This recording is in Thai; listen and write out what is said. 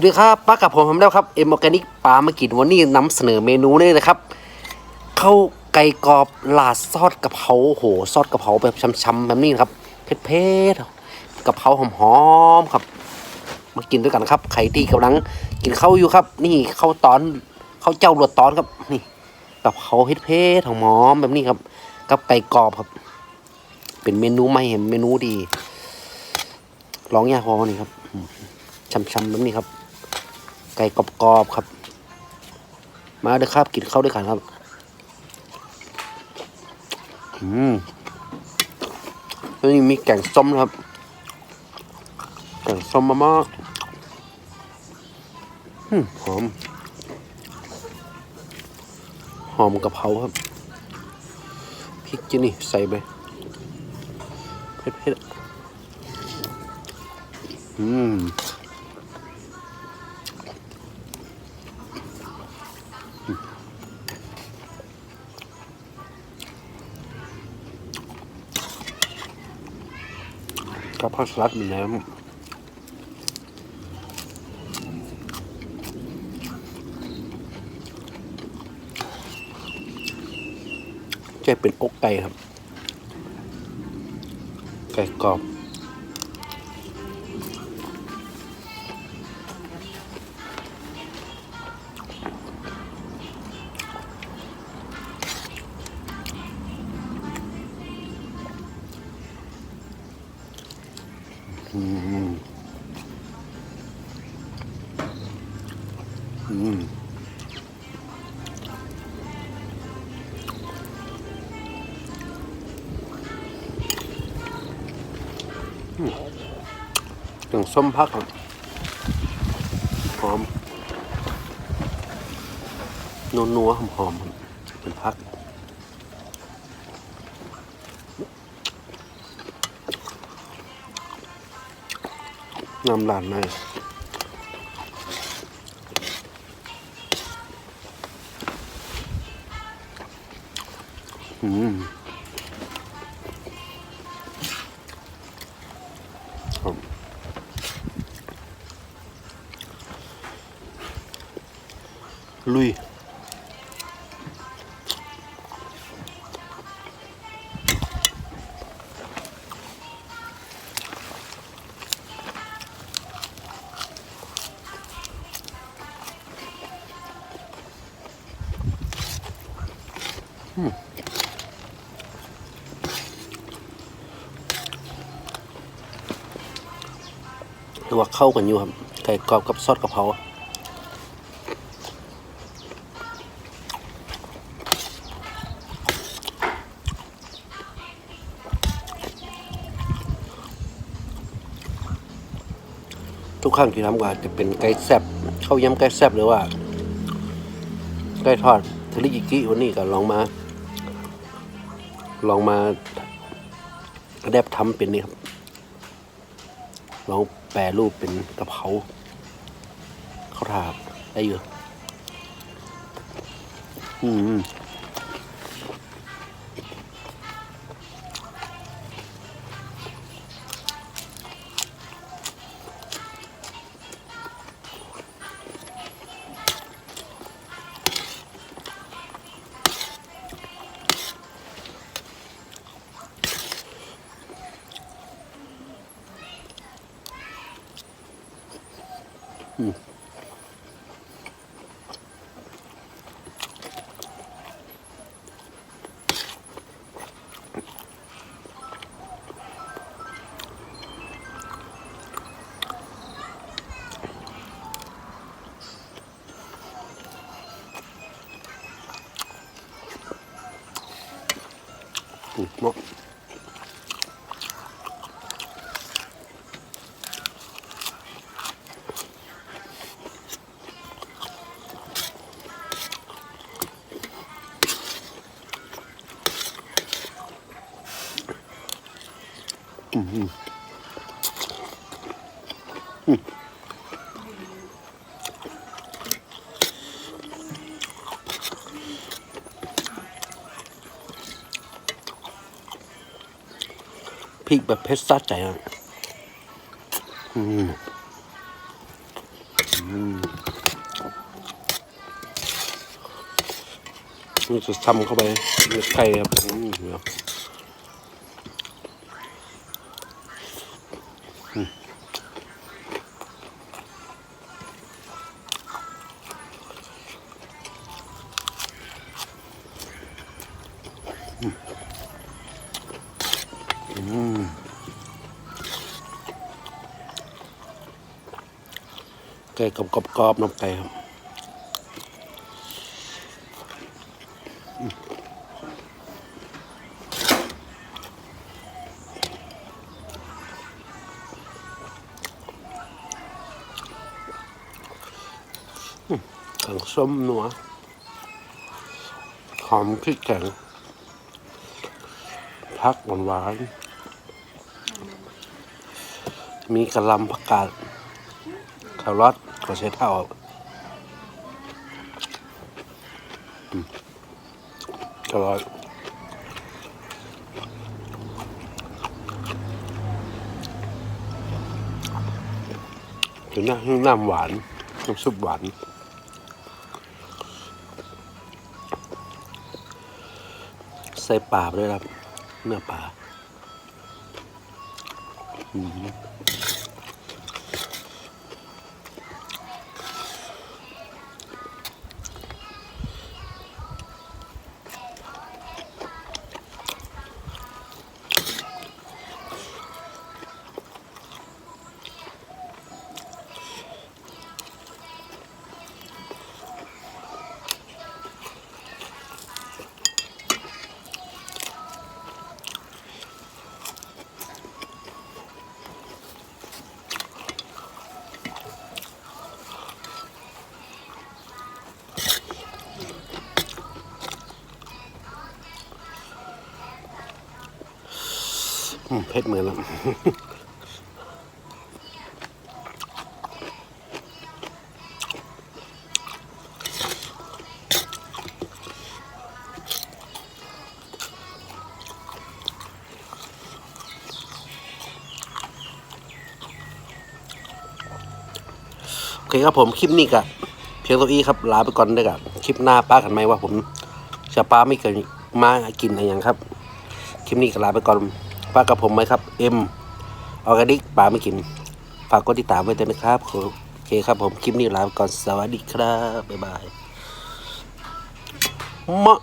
วัสดีครับป้ากับผมผมแล้วครับเอ็มออร์แกนิกปลามากินวันนี้นำเสนอเมนูนี่นะครับข้าวไก่กรอบลาดซอสกะเพราโหซอสกะเพราแบบช้ำๆแบบนี้นะครับเผ็ดๆกะเพราหอมๆครับ มากินด้วยกันครับใครที่กำลังกินข้าวอยู่ครับ นี่ข้าวตอนข้าวเจ้ารวดตอนครับ นี่กะเพราเผ็ดๆหอมๆแบบนี้ครับกับไก่กรอบครับ เป็นเมนูใหม่เมนูดีลองยากพอนี่ครับช้ำๆแบบนี้ครับ ไก่กรอบๆครับ มาเด้อครับกินข้าวด้วยกันครับ อืมแล้วนี่มีแกงส้มครับ แกงส้มมามากหอม หอมกะเพราครับพริกจีนี่ใส่ไปเผ็ดๆอืม กับผักสลัดมีน้ำจะเป็นอกไก่ครับ ไก่กรอบ อืมอืมอย่างส้มพักหอมนัวนัวหอมหอมเป็นพักน้ำลานใน อืมครั บลุยหรือว่าเข้ากันอยู่ครับไก่กรอบกับซอสกะเพราทุกครั้งที่ทำก็จะเป็นไก่แซ่บข้าวยำไก่แซบหรือว่า ไก่ทอดเทริยากิวันนี้ก็ลองมา ลองมาแดบทำเป็นนี่ครับ ลองแปรรูปเป็นกะเพราข้าวถาได้อยู่อืม อืม พริกแบบเผ็ดซัดใจอะอืมอืมนี่จะซ้ำเข้าไปในไข่ครับอืมเดี๋ยว ก่กรอบๆน้ำไก่ครับถังส้มนัวหอมพริกแข็งพักหวานหวานมีกระลำผักกาดแครอท ก็ใช้เท่าอืมอร่อยถึงน้ำน้ำหวานน้ำซุปหวานใส่ปลาด้วยครับเนื้อปลาอืม เผ็ดเหมือนแล้วโอเคครับผมคลิปนี้กะเพียงตัวอีครับลาไปก่อนเด้อกับคลิปหน้าป้ากันไหมว่าผมจะป้าไม่เกินมากินอะไรอย่างครับ คลิปนี้ก็ลาไปก่อน ฝากกับผมไหมครับเอ็มออร์แกนิกป่าไม่กิน ฝากกดติดตามไว้ด้วยนะครับโอเคครับผมคลิปนี้ลาไปก่อนสวัสดีครับบ๊ายบายมะ